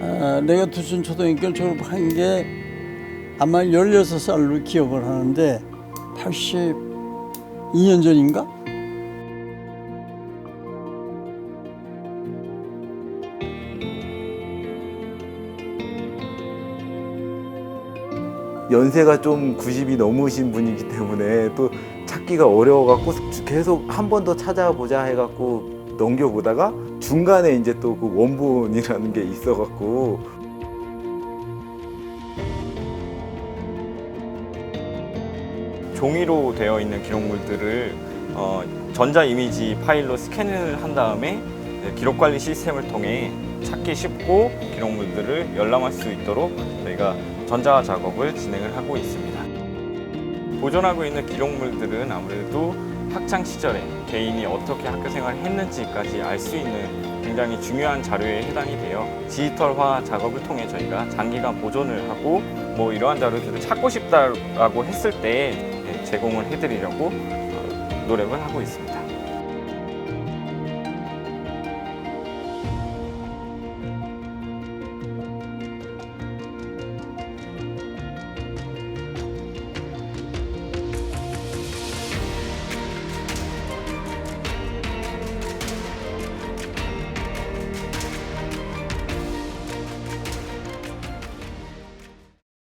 어, 내가 두순 초등학교 졸업한 게 아마 16살로 기억을 하는데 82년 전인가? 연세가 좀 90이 넘으신 분이기 때문에 또 찾기가 어려워갖고 계속 한 번 더 찾아보자 해갖고 넘겨보다가 중간에 이제 또 그 원본이라는 게 있어갖고 종이로 되어 있는 기록물들을 어, 전자 이미지 파일로 스캔을 한 다음에 네, 기록 관리 시스템을 통해 찾기 쉽고 기록물들을 열람할 수 있도록 저희가 전자 작업을 진행을 하고 있습니다. 보존하고 있는 기록물들은 아무래도 학창 시절에 개인이 어떻게 학교 생활을 했는지까지 알 수 있는 굉장히 중요한 자료에 해당이 돼요. 디지털화 작업을 통해 저희가 장기간 보존을 하고 뭐 이러한 자료들을 찾고 싶다라고 했을 때 네, 제공을 해드리려고 어, 노력을 하고 있습니다.